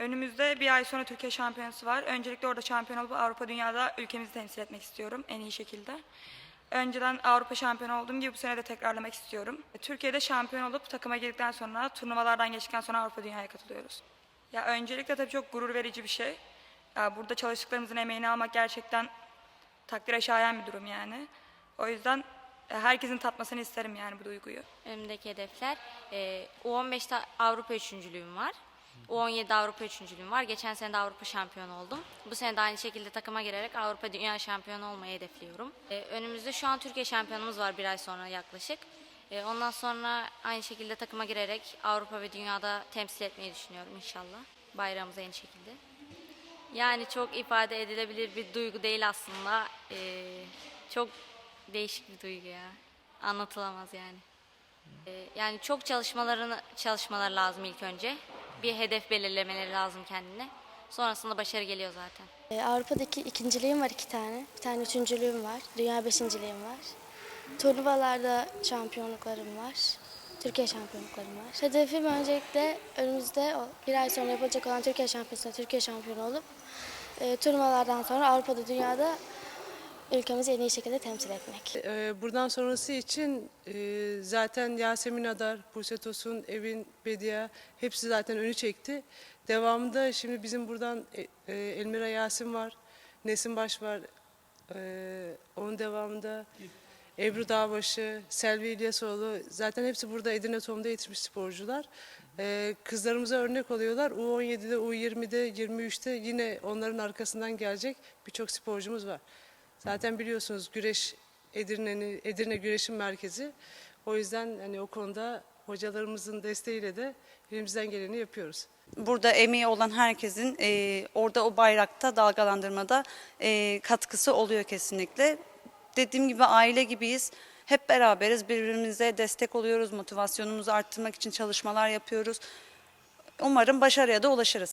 Önümüzde bir ay sonra Türkiye Şampiyonası var. Öncelikle orada şampiyon olup Avrupa Dünya'da ülkemizi temsil etmek istiyorum en iyi şekilde. Önceden Avrupa şampiyonu olduğum gibi bu sene de tekrarlamak istiyorum. Türkiye'de şampiyon olup takıma girdikten sonra turnuvalardan geçtikten sonra Avrupa Dünya'ya katılıyoruz. Ya öncelikle tabii çok gurur verici bir şey. Ya burada çalıştıklarımızın emeğini almak gerçekten takdire şayan bir durum yani. O yüzden e, herkesin tatmasını isterim yani bu duyguyu. Önümdeki hedefler e, U15'te Avrupa üçüncülüğüm var. U17'de Avrupa üçüncülüğüm var. Geçen sene de Avrupa şampiyonu oldum. Bu sene de aynı şekilde takıma girerek Avrupa Dünya şampiyonu olmayı hedefliyorum. E, önümüzde şu an Türkiye şampiyonumuz var bir ay sonra yaklaşık. E, ondan sonra aynı şekilde takıma girerek Avrupa ve dünyada temsil etmeyi düşünüyorum inşallah. Bayrağımızı aynı şekilde. Yani çok ifade edilebilir bir duygu değil aslında. E, çok değişik bir duygu ya. Anlatılamaz yani. Ee, Yani çok çalışmalarını çalışmalar lazım ilk önce. Bir hedef belirlemeleri lazım kendine. Sonrasında başarı geliyor zaten. Ee, Avrupa'daki ikinciliğim var iki tane. Bir tane üçüncülüğüm var. Dünya beşinciliğim var. Turnuvalarda şampiyonluklarım var. Türkiye şampiyonluklarım var. Hedefim öncelikle önümüzde bir ay sonra yapılacak olan Türkiye şampiyonasında Türkiye şampiyonu olup e, turnuvalardan sonra Avrupa'da, dünyada ülkemizi en iyi şekilde temsil etmek. Ee, Buradan sonrası için e, zaten Yasemin Adar, Buse Evin Bedia hepsi zaten önü çekti. Devamında şimdi bizim buradan e, e, Elmira Yasin var, Nesin Baş var. Ee, Onun devamında Ebru Dağbaşı, Selvi İlyasoğlu zaten hepsi burada Edirne Tom'da yetişmiş sporcular. Ee, Kızlarımıza örnek oluyorlar. U17'de, U20'de, 23'te yine onların arkasından gelecek birçok sporcumuz var. Zaten biliyorsunuz güreş Edirne'nin Edirne Güreş'in merkezi. O yüzden hani o konuda hocalarımızın desteğiyle de elimizden geleni yapıyoruz. burada emeği olan herkesin e, orada o bayrakta dalgalandırmada e, katkısı oluyor kesinlikle. Dediğim gibi aile gibiyiz. Hep beraberiz, birbirimize destek oluyoruz, motivasyonumuzu arttırmak için çalışmalar yapıyoruz. Umarım başarıya da ulaşırız.